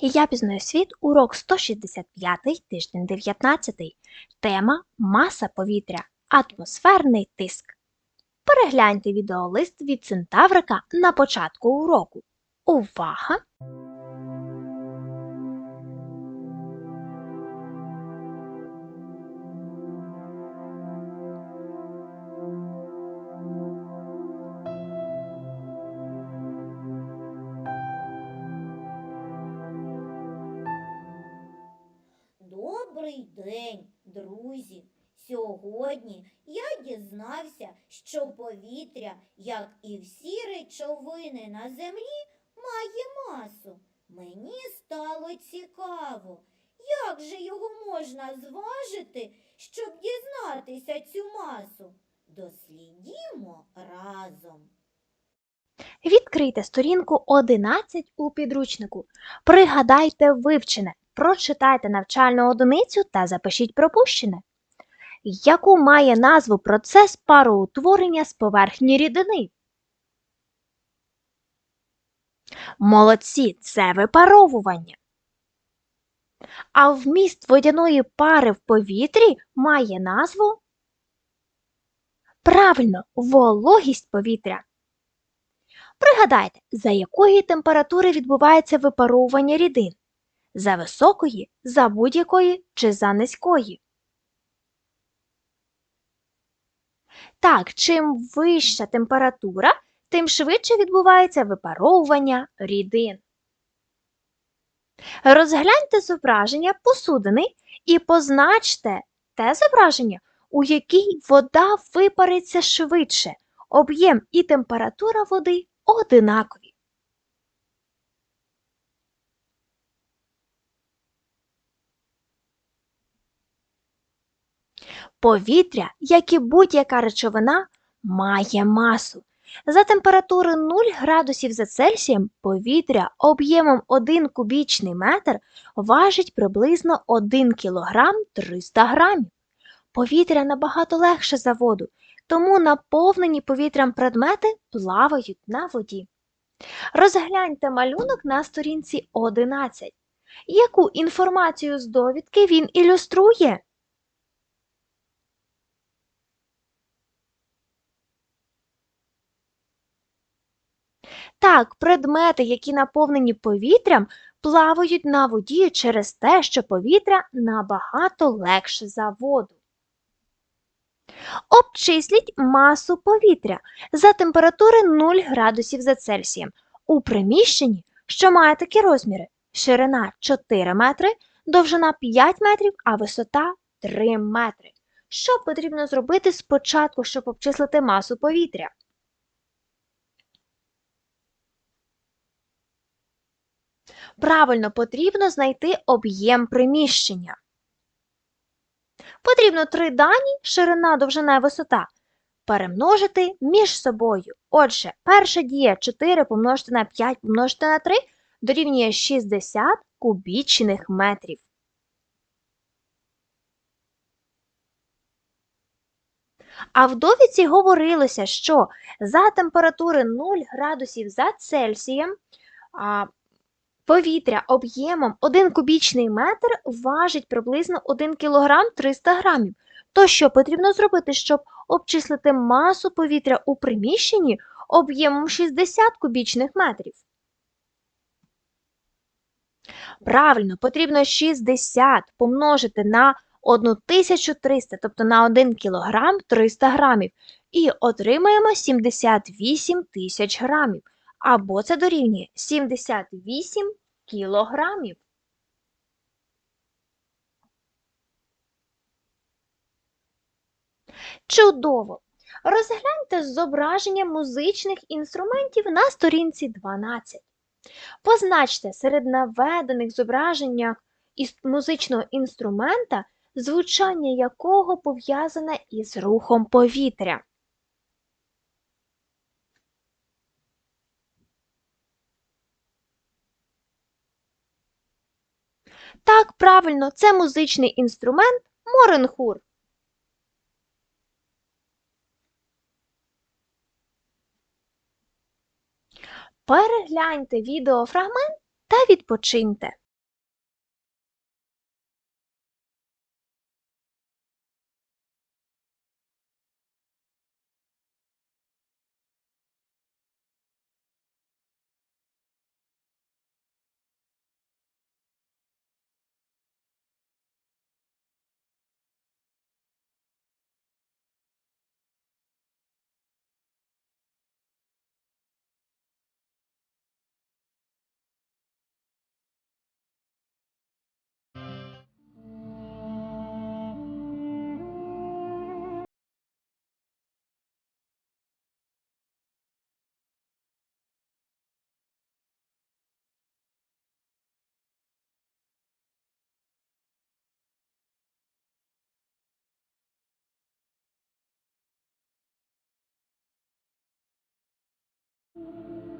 Я пізнаю світ, урок 165, тиждень 19. Тема Маса повітря. Атмосферний тиск. Перегляньте відеолист від Центаврика на початку уроку. Увага! Друзі! Сьогодні я дізнався, що повітря, як і всі речовини на землі, має масу. Мені стало цікаво, як же його можна зважити, щоб дізнатися цю масу. Дослідімо разом. Відкрийте сторінку 11 у підручнику. Пригадайте вивчене, прочитайте навчальну одиницю та запишіть пропущене. Яку має назву процес пароутворення з поверхні рідини? Молодці, це випаровування. А вміст водяної пари в повітрі має назву? Правильно, вологість повітря. Пригадайте, за якої температури відбувається випаровування рідин? За високої, за будь-якої чи за низької? Так, чим вища температура, тим швидше відбувається випаровування рідин. Розгляньте зображення посудини і позначте те зображення, у якій вода випариться швидше. Об'єм і температура води одинакові. Повітря, як і будь-яка речовина, має масу. За температури 0 градусів за Цельсієм повітря об'ємом 1 кубічний метр важить приблизно 1 кілограм 300 грамів. Повітря набагато легше за воду, тому наповнені повітрям предмети плавають на воді. Розгляньте малюнок на сторінці 11. Яку інформацію з довідки він ілюструє? Так, предмети, які наповнені повітрям, плавають на воді через те, що повітря набагато легше за воду. Обчисліть масу повітря за температури 0 градусів за Цельсієм у приміщенні, що має такі розміри: ширина 4 метри, довжина 5 метрів, а висота 3 метри. Що потрібно зробити спочатку, щоб обчислити масу повітря? Правильно, потрібно знайти об'єм приміщення. Потрібно три дані ширина, довжина і висота перемножити між собою. Отже, перша дія 4 помножити на 5 помножити на 3 дорівнює 60 кубічних метрів. А в довідці говорилося, що за температури 0 градусів за Цельсієм Повітря об'ємом 1 кубічний метр важить приблизно 1 кг 300 грамів. То що потрібно зробити, щоб обчислити масу повітря у приміщенні об'ємом 60 кубічних метрів? Правильно, потрібно 60 помножити на 1300, тобто на 1 кг 300 грамів, і отримаємо 78 тисяч грамів або це дорівнює 78 кілограмів. Чудово! Розгляньте зображення музичних інструментів на сторінці 12. Позначте серед наведених зображення музичного інструмента, звучання якого пов'язане із рухом повітря. Так, правильно, це музичний інструмент моренхур. Перегляньте відеофрагмент та відпочиньте. you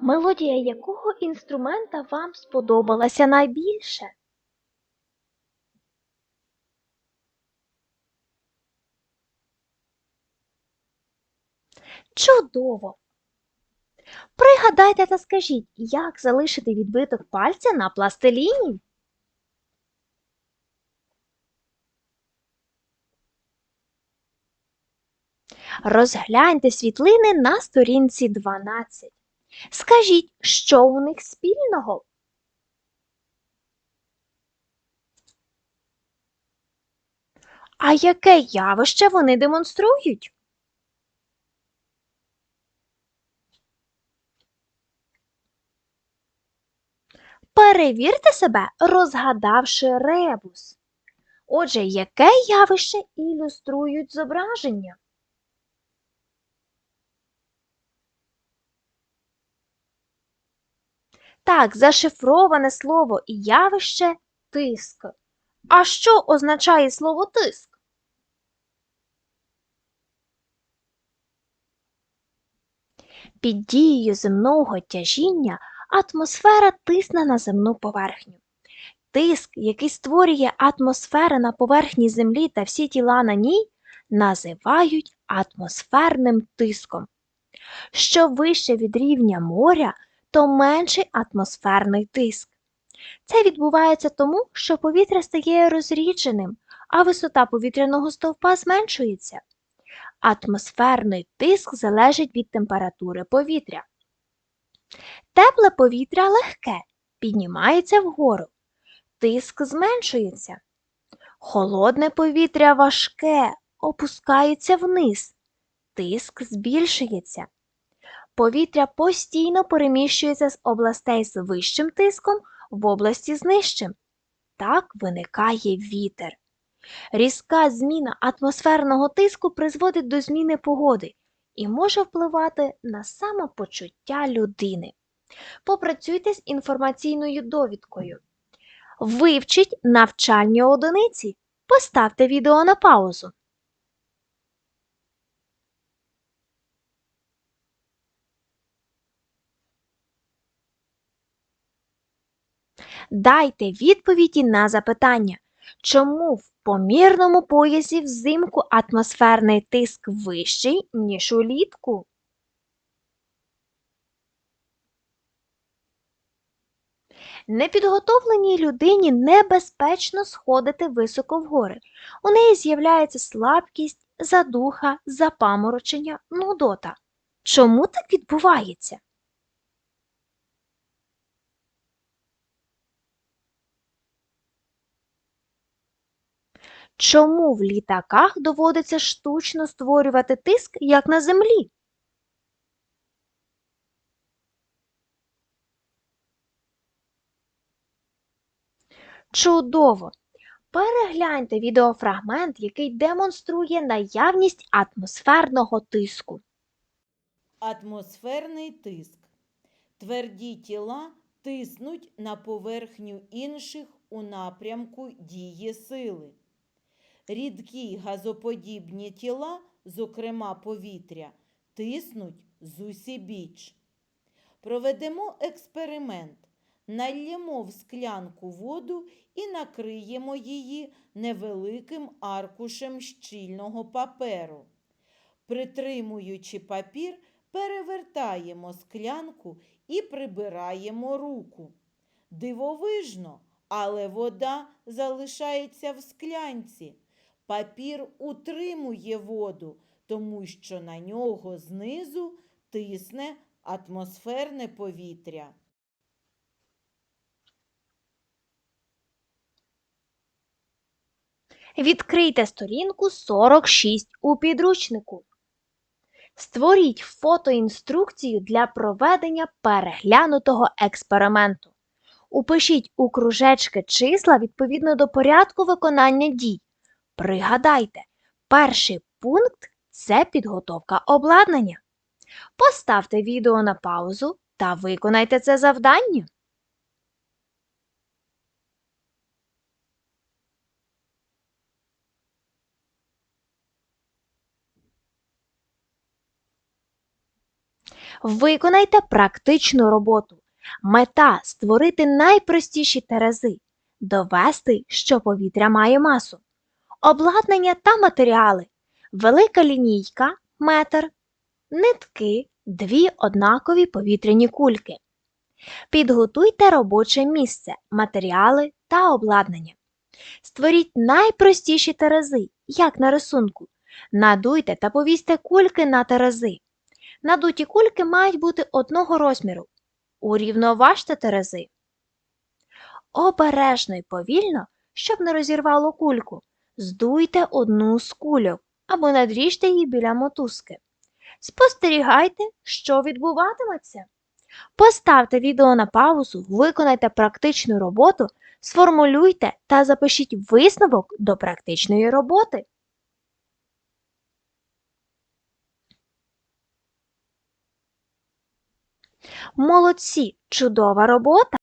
Мелодія якого інструмента вам сподобалася найбільше? Чудово! Пригадайте та скажіть, як залишити відбиток пальця на пластиліні? Розгляньте світлини на сторінці 12. Скажіть, що у них спільного? А яке явище вони демонструють? Перевірте себе, розгадавши ребус. Отже, яке явище ілюструють зображення? Так, зашифроване слово і явище тиск. А що означає слово тиск? Під дією земного тяжіння атмосфера тисне на земну поверхню. Тиск, який створює атмосфера на поверхні Землі та всі тіла на ній, називають атмосферним тиском. Що вище від рівня моря, то менший атмосферний тиск. Це відбувається тому, що повітря стає розрідженим, а висота повітряного стовпа зменшується. Атмосферний тиск залежить від температури повітря. Тепле повітря легке, піднімається вгору. Тиск зменшується. Холодне повітря важке, опускається вниз. Тиск збільшується. Повітря постійно переміщується з областей з вищим тиском в області з нижчим. Так виникає вітер. Різка зміна атмосферного тиску призводить до зміни погоди і може впливати на самопочуття людини. Попрацюйте з інформаційною довідкою. Вивчіть навчальні одиниці. Поставте відео на паузу. Дайте відповіді на запитання, чому в помірному поясі взимку атмосферний тиск вищий, ніж улітку? Непідготовленій людині небезпечно сходити високо вгори. У неї з'являється слабкість, задуха, запаморочення, нудота. Чому так відбувається? Чому в літаках доводиться штучно створювати тиск, як на землі? Чудово! Перегляньте відеофрагмент, який демонструє наявність атмосферного тиску. Атмосферний тиск. Тверді тіла тиснуть на поверхню інших у напрямку дії сили. Рідкі газоподібні тіла, зокрема повітря, тиснуть зусібіч. Проведемо експеримент. Нальємо в склянку воду і накриємо її невеликим аркушем щільного паперу. Притримуючи папір, перевертаємо склянку і прибираємо руку. Дивовижно, але вода залишається в склянці. Папір утримує воду, тому що на нього знизу тисне атмосферне повітря. Відкрийте сторінку 46 у підручнику. Створіть фотоінструкцію для проведення переглянутого експерименту. Упишіть у кружечки числа відповідно до порядку виконання дій. Пригадайте, перший пункт це підготовка обладнання. Поставте відео на паузу та виконайте це завдання. Виконайте практичну роботу. Мета створити найпростіші терези, довести, що повітря має масу. Обладнання та матеріали. Велика лінійка метр, нитки, дві однакові повітряні кульки. Підготуйте робоче місце, матеріали та обладнання. Створіть найпростіші терези, як на рисунку. Надуйте та повісьте кульки на терези. Надуті кульки мають бути одного розміру. Урівноважте терези. Обережно й повільно, щоб не розірвало кульку, здуйте одну з кульок або надріжте її біля мотузки. Спостерігайте, що відбуватиметься. Поставте відео на паузу, виконайте практичну роботу, сформулюйте та запишіть висновок до практичної роботи. Молодці! Чудова робота!